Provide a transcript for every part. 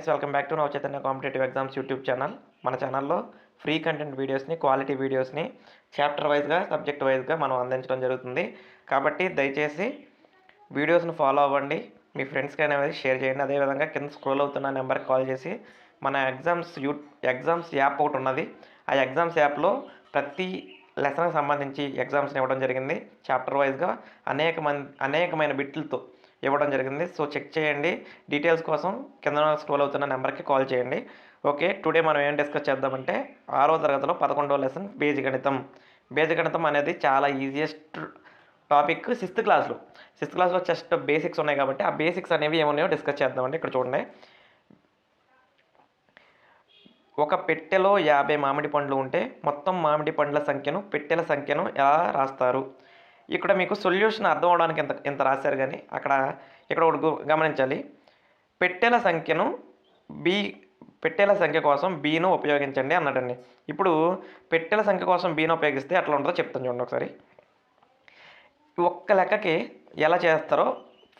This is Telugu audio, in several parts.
Guys welcome back to Nava Chaitanya competitive exams YouTube channel. మన ఛానల్లో ఫ్రీ కంటెంట్ వీడియోస్ని క్వాలిటీ వీడియోస్ని చాప్టర్ వైజ్గా సబ్జెక్ట్ వైజ్గా మనం అందించడం జరుగుతుంది. కాబట్టి దయచేసి వీడియోస్ని ఫాలో అవ్వండి. మీ ఫ్రెండ్స్కి అనేది షేర్ చేయండి. అదేవిధంగా కింద స్క్రోల్ అవుతున్న నెంబర్కి కాల్ చేసి మన ఎగ్జామ్స్ యూ ఎగ్జామ్స్ యాప్ ఒకటి ఉన్నది. ఆ ఎగ్జామ్స్ యాప్లో ప్రతి లెసన్కి సంబంధించి ఎగ్జామ్స్ని ఇవ్వడం జరిగింది. చాప్టర్ వైజ్గా అనేక మంది అనేకమైన బిట్లతో ఇవ్వడం జరిగింది. సో చెక్ చేయండి. డీటెయిల్స్ కోసం కింద స్క్రోల్ అవుతున్న నెంబర్కి కాల్ చేయండి. ఓకే టుడే మనం ఏం డిస్కస్ చేద్దామంటే ఆరో తరగతిలో పదకొండవ లెసన్ బీజగణితం బీజగణితం అనేది చాలా ఈజియెస్ట్ టాపిక్ సిక్స్త్ క్లాస్లో. సిక్స్త్ క్లాస్లో జస్ట్ బేసిక్స్ ఉన్నాయి కాబట్టి ఆ బేసిక్స్ అనేవి ఏమున్నాయో డిస్కస్ చేద్దామండి. ఇక్కడ చూడండి. ఒక పెట్టెలో యాభై మామిడి పండ్లు ఉంటే మొత్తం మామిడి పండ్ల సంఖ్యను పెట్టెల సంఖ్యను ఎలా రాస్తారు? ఇక్కడ మీకు సొల్యూషన్ అర్థం అవడానికి ఇంత ఇంత రాశారు కానీ అక్కడ ఇక్కడ ఒకటి గమనించాలి. పెట్టెల సంఖ్యను బి పెట్టెల సంఖ్య కోసం బీను ఉపయోగించండి అన్నాడండి. ఇప్పుడు పెట్టెల సంఖ్య కోసం బీను ఉపయోగిస్తే అట్లా ఉంటుందో చెప్తాను చూడండి ఒకసారి. ఒక్క లెక్కకి ఎలా చేస్తారో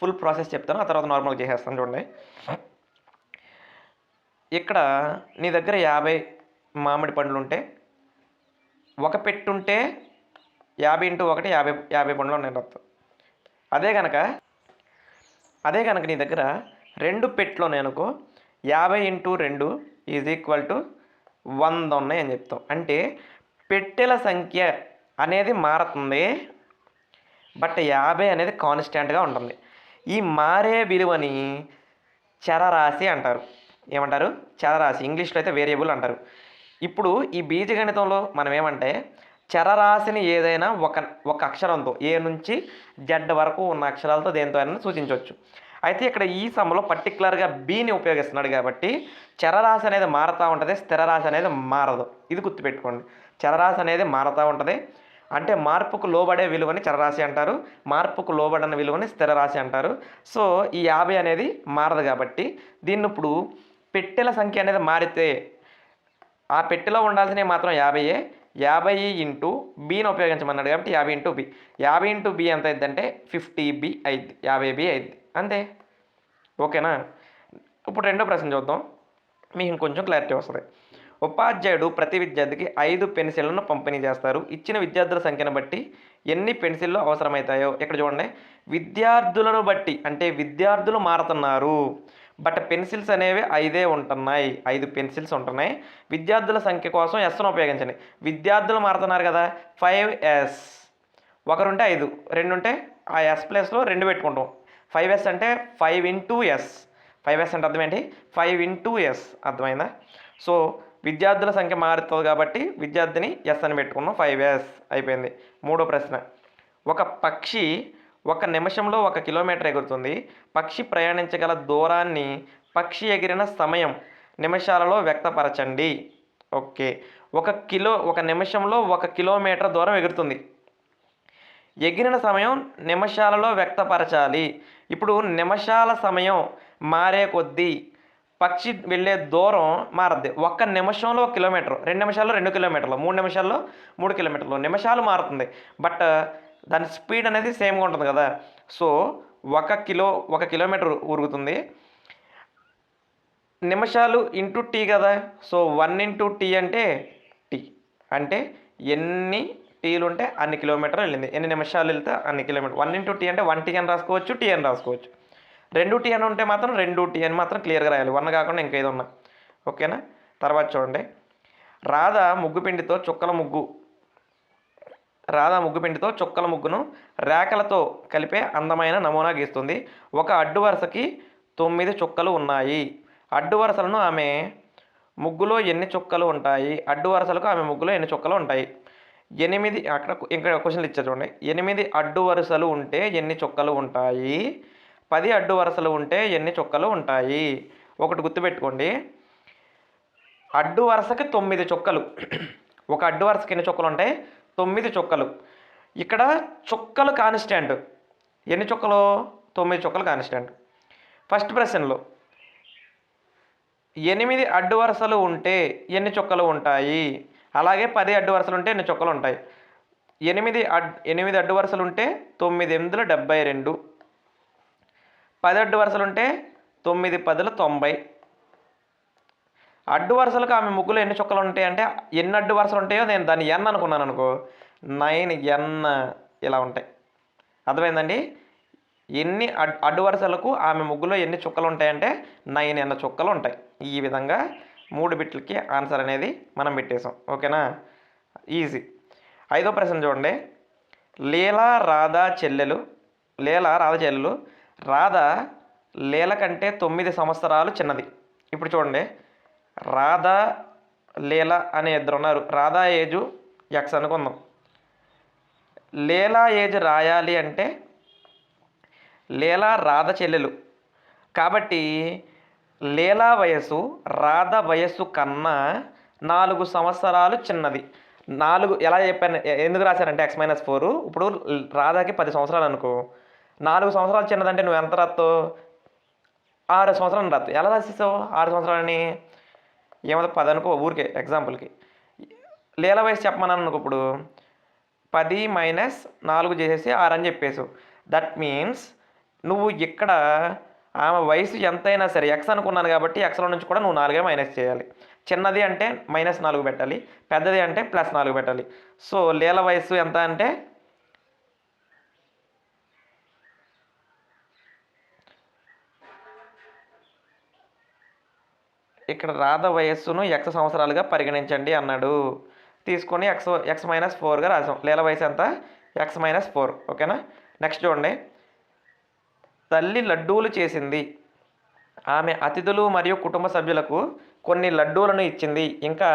ఫుల్ ప్రాసెస్ చెప్తాను ఆ తర్వాత నార్మల్గా చేసేస్తాను చూడండి. ఇక్కడ నీ దగ్గర యాభై మామిడి పండ్లు ఉంటే ఒక పెట్టుంటే యాభై ఇంటూ ఒకటి యాభై యాభై పండ్లు ఉన్నాయి మొత్తం. అదే కనుక అదే కనుక నీ దగ్గర రెండు పెట్లు ఉన్నాయనుకో యాభై ఇంటూ రెండు ఈజ్ ఈక్వల్ టు వంద ఉన్నాయి అని చెప్తాం. అంటే పెట్టెల సంఖ్య అనేది మారుతుంది బట్ యాభై అనేది కాన్స్టెంట్గా ఉంటుంది. ఈ మారే విలువని చరరాశి అంటారు. ఏమంటారు? చరరాశి. ఇంగ్లీష్లో అయితే వేరియబుల్ అంటారు. ఇప్పుడు ఈ బీజగణితంలో మనం ఏమంటే చరరాశిని ఏదైనా ఒక ఒక అక్షరంతో ఏ నుంచి జెడ్ వరకు ఉన్న అక్షరాలతో దేంతో అయినా సూచించవచ్చు. అయితే ఇక్కడ ఈ సమలో పర్టికులర్గా బీని ఉపయోగిస్తున్నాడు కాబట్టి చరరాశి అనేది మారుతూ ఉంటుంది స్థిరరాశి అనేది మారదు. ఇది గుర్తుపెట్టుకోండి. చరరాశి అనేది మారుతూ ఉంటుంది. అంటే మార్పుకు లోబడే విలువని చరరాశి అంటారు మార్పుకు లోబడిన విలువని స్థిరరాశి అంటారు. సో ఈ యాభై అనేది మారదు కాబట్టి దీన్ని ఇప్పుడు పెట్టెల సంఖ్య అనేది మారితే ఆ పెట్టెలో ఉండాల్సినవి మాత్రం యాభైయే యాభై ఇంటూ బీని ఉపయోగించమన్నాడు కాబట్టి యాభై ఇంటూ బి యాభై ఇంటూ బి ఎంత అయిందంటే ఫిఫ్టీ బి అయింది యాభై బి అయింది అంతే. ఓకేనా? ఇప్పుడు రెండో ప్రశ్న చూద్దాం. మీకు ఇంకొంచెం క్లారిటీ వస్తుంది. ఉపాధ్యాయుడు ప్రతి విద్యార్థికి ఐదు పెన్సిళ్ళను పంపిణీ చేస్తారు. ఇచ్చిన విద్యార్థుల సంఖ్యను బట్టి ఎన్ని పెన్సిళ్ళు అవసరమవుతాయో ఇక్కడ చూడండి. విద్యార్థులను బట్టి అంటే విద్యార్థులు మారుతున్నారు. బట్ పెన్సిల్స్ అనేవి ఐదే ఉంటున్నాయి. ఐదు పెన్సిల్స్ ఉంటున్నాయి. విద్యార్థుల సంఖ్య కోసం ఎస్ను ఉపయోగించండి. విద్యార్థులు మారుతున్నారు కదా. ఫైవ్ ఎస్ ఒకరుంటే ఐదు. రెండు ఉంటే ఆ ఎస్ ప్లేస్లో రెండు పెట్టుకుంటాం. ఫైవ్ ఎస్ అంటే five into S five S అంటే అర్థమేంటి ఫైవ్ ఇంటూ ఎస్ అర్థమైందా? సో విద్యార్థుల సంఖ్య మారుతుంది కాబట్టి విద్యార్థిని ఎస్ అని పెట్టుకున్నాం. ఫైవ్ ఎస్ అయిపోయింది. మూడో ప్రశ్న. ఒక పక్షి ఒక నిమిషంలో ఒక కిలోమీటర్ ఎగురుతుంది. పక్షి ప్రయాణించగల దూరాన్ని పక్షి ఎగిరిన సమయం నిమిషాలలో వ్యక్తపరచండి. ఓకే. ఒక కిలో ఒక నిమిషంలో ఒక కిలోమీటర్ దూరం ఎగురుతుంది. ఎగిరిన సమయం నిమిషాలలో వ్యక్తపరచాలి. ఇప్పుడు నిమిషాల సమయం మారే కొద్దీ పక్షి వెళ్ళే దూరం మారద్ది. ఒక్క నిమిషంలో ఒక కిలోమీటర్ రెండు నిమిషాల్లో రెండు కిలోమీటర్లు మూడు నిమిషాల్లో మూడు కిలోమీటర్లు నిమిషాలు మారుతుంది. బట్ దాని స్పీడ్ అనేది సేమ్గా ఉంటుంది కదా. సో ఒక కిలో ఒక కిలోమీటర్ ఉరుగుతుంది. నిమిషాలు ఇంటూ టీ కదా. సో వన్ ఇంటూ టీ అంటే టీ. అంటే ఎన్ని టీలు ఉంటే అన్ని కిలోమీటర్లు వెళ్ళింది. ఎన్ని నిమిషాలు వెళ్తే అన్ని కిలోమీటర్. వన్ ఇంటూ టీ అంటే వన్ టీ అని రాసుకోవచ్చు టీ అని రాసుకోవచ్చు. రెండు టీ అని ఉంటే మాత్రం రెండు టీ అని మాత్రం క్లియర్గా రాయాలి. వన్ కాకుండా ఇంకేదో ఉన్నా ఓకేనా? తర్వాత చూడండి. రాధ ముగ్గు పిండితో చుక్కల ముగ్గు. రాధా ముగ్గు పిండితో చుక్కల ముగ్గును రేఖలతో కలిపే అందమైన నమూనా గీస్తుంది. ఒక అడ్డు వరుసకి తొమ్మిది చుక్కలు ఉన్నాయి. అడ్డు వరుసలను ఆమె ముగ్గులో ఎన్ని చుక్కలు ఉంటాయి? అడ్డు వరుసలకు ఆమె ముగ్గులో ఎన్ని చుక్కలు ఉంటాయి? ఎనిమిది అక్కడ ఇక్కడ క్వశ్చన్లు ఇచ్చారు చూడండి. ఎనిమిది అడ్డు వరుసలు ఉంటే ఎన్ని చుక్కలు ఉంటాయి? పది అడ్డు వరుసలు ఉంటే ఎన్ని చుక్కలు ఉంటాయి? ఒకటి గుర్తుపెట్టుకోండి. అడ్డు వరుసకి తొమ్మిది చుక్కలు. ఒక అడ్డు వరుసకి ఎన్ని చుక్కలు ఉంటాయి? తొమ్మిది చుక్కలు. ఇక్కడ చుక్కలు కానిస్టాండ్ ఎన్ని చుక్కలు? తొమ్మిది చుక్కలు కానిస్టాండ్ ఫస్ట్ ప్రశ్నలో ఎనిమిది అడ్డు వరుసలు ఉంటే ఎన్ని చుక్కలు ఉంటాయి? అలాగే పది అడ్డు వరుసలు ఉంటే ఎన్ని చుక్కలు ఉంటాయి? ఎనిమిది అడ్ ఎనిమిది అడ్డు వరుసలు ఉంటే తొమ్మిది ఎనిమిదిలో డెబ్బై రెండు. పది అడ్డు వరుసలు ఉంటే తొమ్మిది పదుల తొంభై. అడ్డు వరుసలకు ఆమె ముగ్గులో ఎన్ని చుక్కలు ఉంటాయి అంటే ఎన్ని అడ్డు వరుసలు ఉంటాయో నేను దాన్ని ఎన్ అనుకున్నాను అనుకో నైన్ ఎన్ ఇలా ఉంటాయి. అర్థమైందండి? ఎన్ని అడ్ అడ్డు వరుసలకు ఆమె ముగ్గులో ఎన్ని చుక్కలు ఉంటాయంటే నైన్ ఎన్న చుక్కలు ఉంటాయి. ఈ విధంగా మూడు బిట్లకి ఆన్సర్ అనేది మనం పెట్టేసాం ఓకేనా? ఈజీ. ఐదో ప్రశ్న చూడండి. లీలా రాధా చెల్లెలు లీలా రాధ చెల్లెలు రాధ లీల కంటే తొమ్మిది సంవత్సరాలు చిన్నది. ఇప్పుడు చూడండి. రాధా లీల అనే ఇద్దరు ఉన్నారు. రాధా ఏజు ఎక్స్ అనుకుందాం. లీలా ఏజ్ రాయాలి అంటే లీలా రాధ చెల్లెలు. కాబట్టి లీలా వయసు రాధ వయస్సు కన్నా నాలుగు సంవత్సరాలు చిన్నది. నాలుగు ఎలా చెప్పాను ఎందుకు రాశానంటే ఎక్స్ మైనస్ ఫోర్. ఇప్పుడు రాధాకి పది సంవత్సరాలు అనుకో. నాలుగు సంవత్సరాలు చిన్నదంటే నువ్వు ఎంత రాస్తావు? ఆరు సంవత్సరాలు రాస్తావు. ఎలా రాసేసావు? ఆరు సంవత్సరాలని? ఏమవుతుంది పది అనుకో ఊరికే ఎగ్జాంపుల్కి లీల వయసు చెప్పమన్నాను అనుకో ఇప్పుడు. పది మైనస్ నాలుగు చేసేసి ఆరు అని చెప్పేసు దట్ మీన్స్ నువ్వు ఇక్కడ ఆమె వయసు ఎంతైనా సరే ఎక్స్ అనుకున్నాను కాబట్టి ఎక్స్లో నుంచి కూడా నువ్వు నాలుగే మైనస్ చేయాలి. చిన్నది అంటే మైనస్ నాలుగు పెట్టాలి. పెద్దది అంటే ప్లస్ నాలుగు పెట్టాలి. సో లీల వయసు ఎంత అంటే ఇక్కడ రాధ వయస్సును ఎక్స్ సంవత్సరాలుగా పరిగణించండి అన్నాడు. తీసుకొని ఎక్స్ ఎక్స్ మైనస్ ఫోర్గా రాసాం. లీల వయసు ఎంత? X minus four. ఓకేనా? నెక్స్ట్ చూడండి. తల్లి లడ్డూలు చేసింది. ఆమె అతిథులు మరియు కుటుంబ సభ్యులకు కొన్ని లడ్డూలను ఇచ్చింది. ఇంకా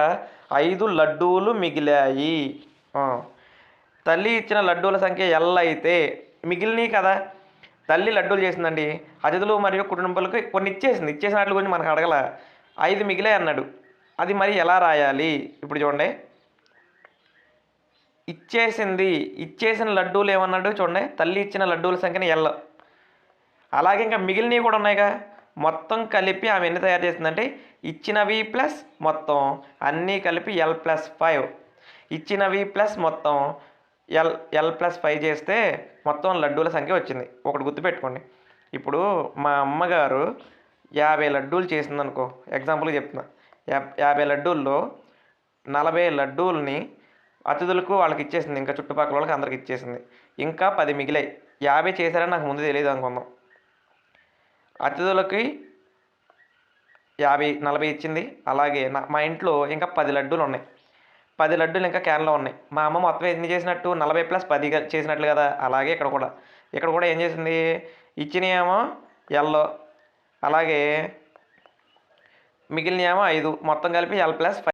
ఐదు లడ్డూలు మిగిలాయి. తల్లి ఇచ్చిన లడ్డూల సంఖ్య ఎల్ అయితే మిగిలినవి కదా. తల్లి లడ్డూలు చేసిందండి. అతిథులు మరియు కుటుంబాలకు కొన్ని ఇచ్చేసింది. ఇచ్చేసిన వాటి గురించి మనకు అడగల. ఐదు మిగిలే అన్నాడు. అది మరి ఎలా రాయాలి? ఇప్పుడు చూడండి. ఇచ్చేసింది ఇచ్చేసిన లడ్డూలు ఏమన్నాడు చూడండి. తల్లి ఇచ్చిన లడ్డూల సంఖ్యని ఎల్. అలాగే ఇంకా మిగిలినవి కూడా ఉన్నాయిగా. మొత్తం కలిపి ఆమె ఎన్ని తయారు చేసిందంటే ఇచ్చినవి ప్లస్ మొత్తం అన్నీ కలిపి ఎల్ ప్లస్ ఫైవ్. ఇచ్చినవి ప్లస్ మొత్తం ఎల్ ఎల్ ప్లస్ ఫైవ్ చేస్తే మొత్తం లడ్డూల సంఖ్య వచ్చింది. ఒకటి గుర్తుపెట్టుకోండి. ఇప్పుడు మా అమ్మగారు యాభై లడ్డూలు చేసిందనుకో ఎగ్జాంపుల్గా చెప్తున్నా. యా- యాభై లడ్డూల్లో నలభై లడ్డూల్ని అతిథులకు వాళ్ళకి ఇచ్చేసింది ఇంకా చుట్టుపక్కల వాళ్ళకి అందరికి ఇచ్చేసింది. ఇంకా పది మిగిలాయి. యాభై చేశారని నాకు ముందు తెలియదు అనుకుందాం. అతిథులకి యాభై నలభై ఇచ్చింది. అలాగే నా మా ఇంట్లో ఇంకా పది లడ్డూలు ఉన్నాయి. పది లడ్డూలు ఇంకా క్యాన్లో ఉన్నాయి. మా అమ్మ మొత్తం ఎన్ని చేసినట్టు? నలభై ప్లస్ పది చేసినట్లు కదా. అలాగే ఇక్కడ కూడా. ఇక్కడ కూడా ఏం చేసింది? ఇచ్చినాయేమో ఎల్లో అలాగే మిగిలిన ఏమో ఐదు. మొత్తం కలిపి ఎల్ ప్లస్